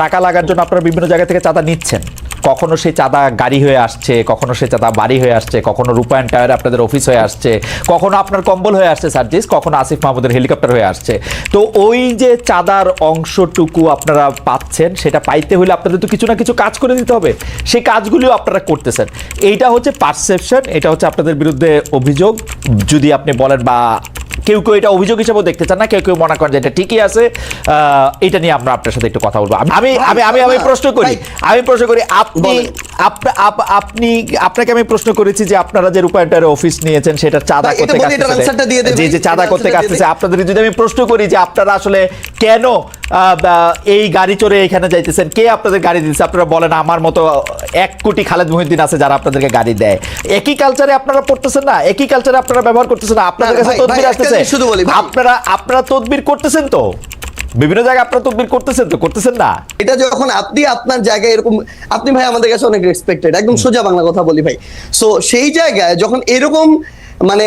টাকা লাগার জন্য আপনারা বিভিন্ন জায়গা থেকে চাঁদা নিচ্ছেন। কখনো সেই চাঁদা গাড়ি হয়ে আসছে, কখনো সেই চাঁদা বাড়ি হয়ে আসছে, কখনো রূপায়ণ টায়ার আপনাদের অফিস হয়ে আসছে, কখনো আপনার কম্বল হয়ে আসছে সার্জিস কখনো আসিফ মাহমুদের হেলিকপ্টার হয়ে আসছে। তো ওই যে চাঁদার অংশটুকু আপনারা পাচ্ছেন, সেটা পাইতে হলে আপনাদের তো কিছু না কিছু কাজ করে দিতে হবে। সেই কাজগুলিও আপনারা করতেছেন। এইটা হচ্ছে পারসেপশন এটা হচ্ছে আপনাদের বিরুদ্ধে অভিযোগ। যদি আপনি বলেন বা কেউ কেউ এটা অভিযোগ হিসেবেও দেখতে চান না কেউ কেউ মনে করেন যে এটা ঠিকই আছে। আহ, এটা নিয়ে আমরা আপনার সাথে একটু কথা বলব। আমি আমি আমি প্রশ্ন করি। আমি প্রশ্ন করি আপনি আপনি আপনাকে আমি প্রশ্ন করেছি যে আপনারা যে রূপায়ণটার অফিস নিয়েছেন সেটা চাঁদা করতে। যে যে চাঁদা করতে আপনাদের যদি আমি প্রশ্ন করি যে আপনারা আসলে কেন এই গাড়ি চড়ে এখানে যাইতেছেন? কে আপনাদের গাড়ি দিচ্ছে আপনারা বলেন আমার মতো এক কোটি খালেদ মহিউদ্দিন আছে যারা আপনাদেরকে গাড়ি দেয়। একই কালচারে আপনারা পড়তেছেন না? একই কালচারে আপনারা ব্যবহার করতেছেন না? আপনাদের কাছে তদবির আসতেছে। আপনারা আপনারা তদবির করতেছেন তো? বিভিন্ন জায়গায় আপনারা তদবির করতেছেন তো? করতেছেন না? এটা যখন আপনি আপনার জায়গায় এরকম আপনি ভাই আমাদের কাছে অনেক রেসপেক্টেড একদম সোজা বাংলা কথা বলি ভাই। সো সেই জায়গায় যখন এরকম মানে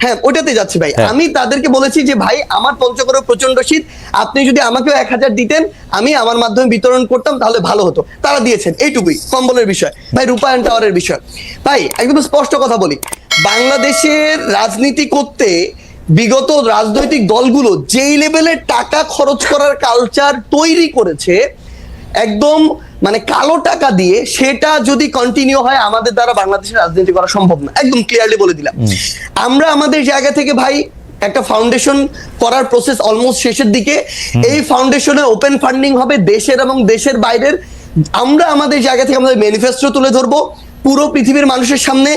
হ্যাঁ ওটাতে যাচ্ছি ভাই। হ্যাঁ। আমি তাদেরকে বলেছি যে ভাই আমার পঞ্চগড়ে প্রচণ্ড শীত আপনি যদি আমাকেও এক হাজার দিতেন আমি আমার মাধ্যমে বিতরণ করতাম তাহলে ভালো হতো। তারা দিয়েছেন এইটুকুই কম্বলের বিষয়। ভাই রূপায়ণ টাওয়ারের বিষয়। ভাই একদম স্পষ্ট কথা বলি বাংলাদেশের রাজনীতি করতে বিগত রাজনৈতিক দলগুলো যেই লেভেলে টাকা খরচ করার কালচার তৈরি করেছে একদম মানে কালো টাকা দিয়ে সেটা যদি কন্টিনিউ হয় আমাদের দ্বারা বাংলাদেশের রাজনীতি করা সম্ভব না। একদম ক্লিয়ারলি বলে দিলাম। আমরা আমাদের জায়গা থেকে ভাই একটা ফাউন্ডেশন করার প্রসেস অলমোস্ট শেষের দিকে। এই ফাউন্ডেশনে ওপেন ফান্ডিং হবে দেশের এবং দেশের বাইরের। আমরা আমাদের জায়গা থেকে আমাদের ম্যানিফেস্টো তুলে ধরবো পুরো পৃথিবীর মানুষের সামনে।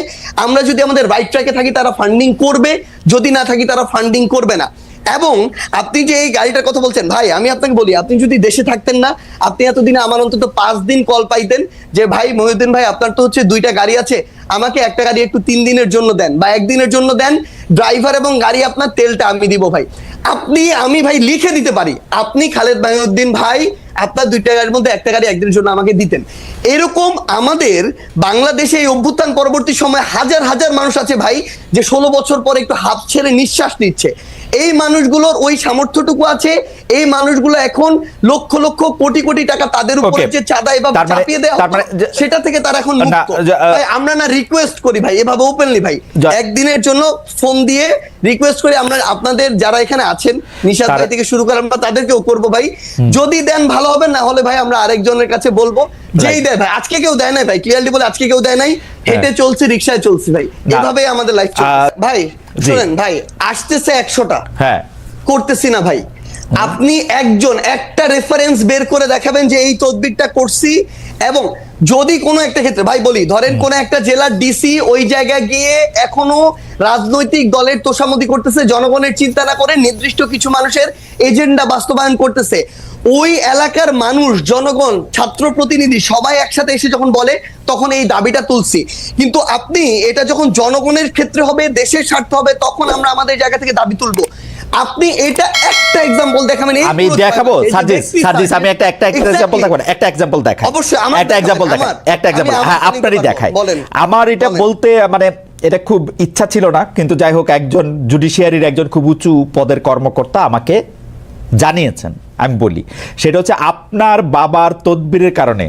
আমরা যদি আমাদের রাইট ট্র্যাকে থাকি তারা ফান্ডিং করবে। যদি না থাকি তারা ফান্ডিং করবে না। এবং আপনি যে এই গাড়িটার কথা বলছেন, ভাই, আমি আপনাকে বলি, আপনি যদি দেশে থাকতেন না, আপনি এতদিনে আমার অন্তত পাঁচ দিন কল পাইতেন যে, ভাই, মহিউদ্দিন ভাই, আপনার তো হচ্ছে দুইটা গাড়ি আছে, আমাকে একটা গাড়ি একটু তিন দিনের জন্য দেন বা একদিনের জন্য দেন ড্রাইভার এবং গাড়ি আপনার তেলটা আমি দিব ভাই। আপনি, আমি ভাই লিখে দিতে পারি, আপনি খালেদ মাহিউদ্দিন ভাই আপনার দুইটা গাড়ির মধ্যে একটা গাড়ি একদিনের জন্য আমাকে দিতেন। এরকম আমাদের বাংলাদেশে এই অভ্যুত্থান পরবর্তী সময় হাজার হাজার মানুষ আছে ভাই যে ষোলো বছর পর একটু হাত ছেড়ে নিঃশ্বাস নিচ্ছে। এই মানুষগুলোর ওই সামর্থ্যটুকু আছে এই মানুষগুলো এখন লক্ষ লক্ষ কোটি কোটি টাকা তাদের উপরে যে চাঁদা এভাবে চাপিয়ে দেওয়া সেটা থেকে তারা এখন মুক্ত। আমরা না রিকোয়েস্ট করি ভাই এভাবে ওপেনলি ভাই। একদিনের জন্য ফোন দিয়ে রিকোয়েস্ট করি আমরা আপনাদের যারা এখানে আছেন নিশাদ ভাই থেকে শুরু করে আমরা তাদেরকেও করব ভাই। যদি দেন ভালো হবে না হলে ভাই আমরা আরেকজনের কাছে বলব। যেই দেয় ভাই আজকে কেউ দেয় নাই ভাই ক্লিয়ারলি বলে আজকে কেউ দেয় নাই হেঁটে চলছে রিক্সায় চলছি ভাই। এভাবেই আমাদের লাইফ আহ, ভাই শুনেন ভাই আসতেছে একশোটা। হ্যাঁ। করতেছি না ভাই। আপনি একজন একটা রেফারেন্স বের করে দেখাবেন যে এই তদবিরটা করছি এবং যদি কোনো একটা ক্ষেত্রে ভাই বলি ধরেন কোন একটা জেলার ডিসি ওই জায়গায় গিয়ে এখনও রাজনৈতিক দলের তোষামতি করতেছে জনগণের চিন্তা না করে নির্দিষ্ট কিছু মানুষের এজেন্ডা বাস্তবায়ন করতেছে। ওই এলাকার মানুষ জনগণ ছাত্র প্রতিনিধি সবাই একসাথে এসে যখন বলে তখন এই দাবিটা তুলছি। কিন্তু আপনি এটা যখন জনগণের ক্ষেত্রে হবে দেশের স্বার্থ হবে তখন আমরা আমাদের জায়গা থেকে দাবি তুলবো। আপনি এটা একটা এক্সাম্পল দেখাবেন। আমি দেখাবো সার্জিস সার্জিস আমি একটা একটা. এক্সাম্পল দেখাবো একটা এক্সাম্পল দেখাই। অবশ্যই, আমার একটা এক্সাম্পল দেখাই একটা এক্সাম্পল হ্যাঁ আপনারই দেখাই। আমার এটা বলতে মানে এটা খুব ইচ্ছা ছিল না কিন্তু যাই হোক একজন জুডিশিয়ারির একজন খুব উঁচু পদের কর্মকর্তা আমাকে জানিয়েছেন। আমি বলি সেটা হচ্ছে আপনার বাবার তদবিরের কারণে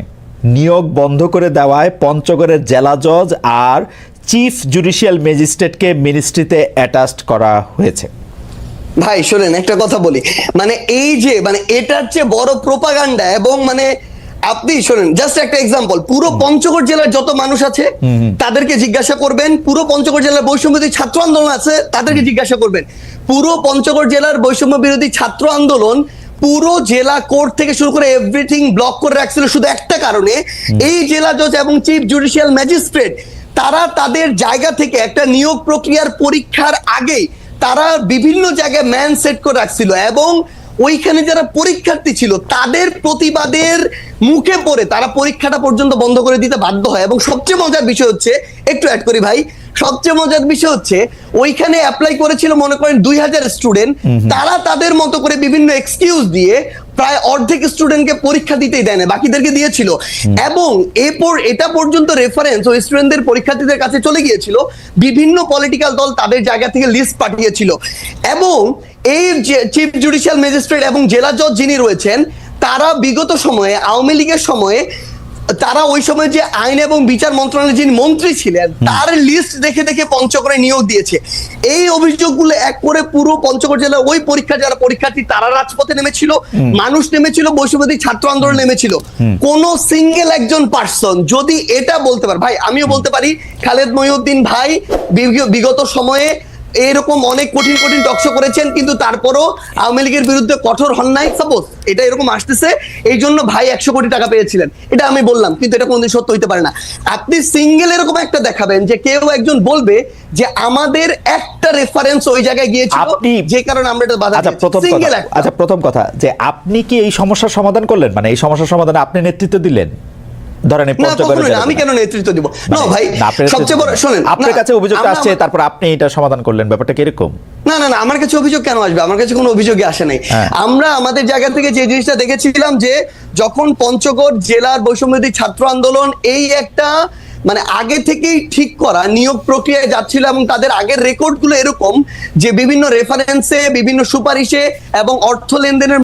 নিয়োগ বন্ধ করে দেওয়ায় পঞ্চগড়ের জেলা জজ আর চিফ জুডিশিয়াল ম্যাজিস্ট্রেটকে মিনিস্ট্রিতে অ্যাটাচড করা হয়েছে। ভাই শোনেন একটা কথা বলি। মানে এই যে মানে এটার চেয়ে বড় প্রোপাগান্ডা এবং মানে আপনি শোনেন জাস্ট একটা এক্সাম্পল পুরো পঞ্চগড় জেলার যত মানুষ আছে তাদেরকে জিজ্ঞাসা করবেন পুরো পঞ্চগড় জেলার বৈষম্য বিরোধী ছাত্র আন্দোলন আছে তাদেরকে জিজ্ঞাসা করবেন। পুরো পঞ্চগড় জেলার বৈষম্য বিরোধী ছাত্র আন্দোলন পুরো জেলা কোর্ট থেকে শুরু করে এভরিথিং ব্লক করে রাখছিল শুধু একটা কারণে। এই জেলা জজ এবং চিফ জুডিশিয়াল ম্যাজিস্ট্রেট তারা তাদের জায়গা থেকে একটা নিয়োগ প্রক্রিয়ার পরীক্ষার আগেই তারা বিভিন্ন জায়গায় ম্যান সেট করে রাখছিল এবং ওইখানে যারা পরীক্ষার্থী ছিল তাদের প্রতিবাদের মুখে পড়ে তারা পরীক্ষাটা পর্যন্ত বন্ধ করে দিতে বাধ্য হয়। এবং সবচেয়ে মজার বিষয় হচ্ছে একটু অ্যাড করি ভাই সবচেয়ে মজার বিষয় হচ্ছে ওইখানে অ্যাপ্লাই করেছিল মনে করেন দুই হাজার স্টুডেন্ট তারা তাদের মতো করে বিভিন্ন এক্সকিউজ দিয়ে প্রায় অর্ধেক স্টুডেন্টকে পরীক্ষা দিতেই দেয় না বাকিদেরকে দিয়েছিল। এবং এরপর এটা পর্যন্ত রেফারেন্স ওই স্টুডেন্টদের পরীক্ষার্থীদের কাছে চলে গিয়েছিল বিভিন্ন পলিটিক্যাল দল তাদের জায়গা থেকে লিস্ট পাঠিয়েছিল। এবং এই যে চিফ জুডিশিয়াল ম্যাজিস্ট্রেট এবং জেলা জজ যিনি রয়েছেন তারা বিগত সময়ে আওয়ামী লীগের সময়ে তারা ওই সময় যে আইন এবং বিচার মন্ত্রণালয়ের যিনি মন্ত্রী ছিলেন তার লিস্ট দেখে দেখে পঞ্চগড়ে নিয়োগ দিয়েছে। এই অভিযোগগুলো এক করে পুরো পঞ্চগড় জেলার ওই পরীক্ষা যারা পরীক্ষার্থী তারা রাজপথে নেমেছিল মানুষ নেমেছিল বৈষম্যবাদী ছাত্র আন্দোলন নেমেছিল। কোন সিঙ্গেল একজন পার্সন যদি এটা বলতে পারে ভাই আমিও বলতে পারি খালেদ মহিউদ্দিন ভাই বিগত সময়ে এরকম অনেক কঠিন কঠিন টকশো করেছেন কিন্তু তারপরও আওয়ামী লীগের বিরুদ্ধে কঠোর হন নাই। সাপোজ এটা এরকম আসতেছে এই জন্য ভাই একশো কোটি টাকা পেয়েছিলেন। এটা আমি বললাম কিন্তু এটা কোনদিন সত্য হইতে পারে না। আপনি সিঙ্গেল এরকম একটা দেখাবেন যে কেউ একজন বলবে যে আমাদের একটা রেফারেন্স ওই জায়গায় গিয়েছিল যে কারণে আমরা এটা বাধা আচ্ছা প্রথম কথা আচ্ছা প্রথম কথা যে আপনি কি এই সমস্যার সমাধান করলেন? মানে এই সমস্যার সমাধানে আপনি নেতৃত্ব দিলেন? ধরেন আমি কেন নেতৃত্ব দিব? না মানে- ভাই সবচেয়ে বড় শোনেন আপনার কাছে অভিযোগটা আসছে তারপর আপনি এটা সমাধান করলেন ব্যাপারটা কীরকম? না না না আমার কাছে অভিযোগ কেন আসবে? আমার কাছে কোনো অভিযোগই আসে নাই। হ্যাঁ। আমরা আমাদের জায়গা থেকে যে জিনিসটা দেখেছিলাম যে যখন পঞ্চগড় জেলার বৈষম্যদী ছাত্র আন্দোলন এই একটা মানে আগে থেকেই ঠিক করা নিয়োগ প্রক্রিয়ায় যাচ্ছিল এবং তাদের আগের রেকর্ডগুলো এরকম যে বিভিন্ন রেফারেন্সে বিভিন্ন সুপারিশে এবং অর্থ লেনদেনের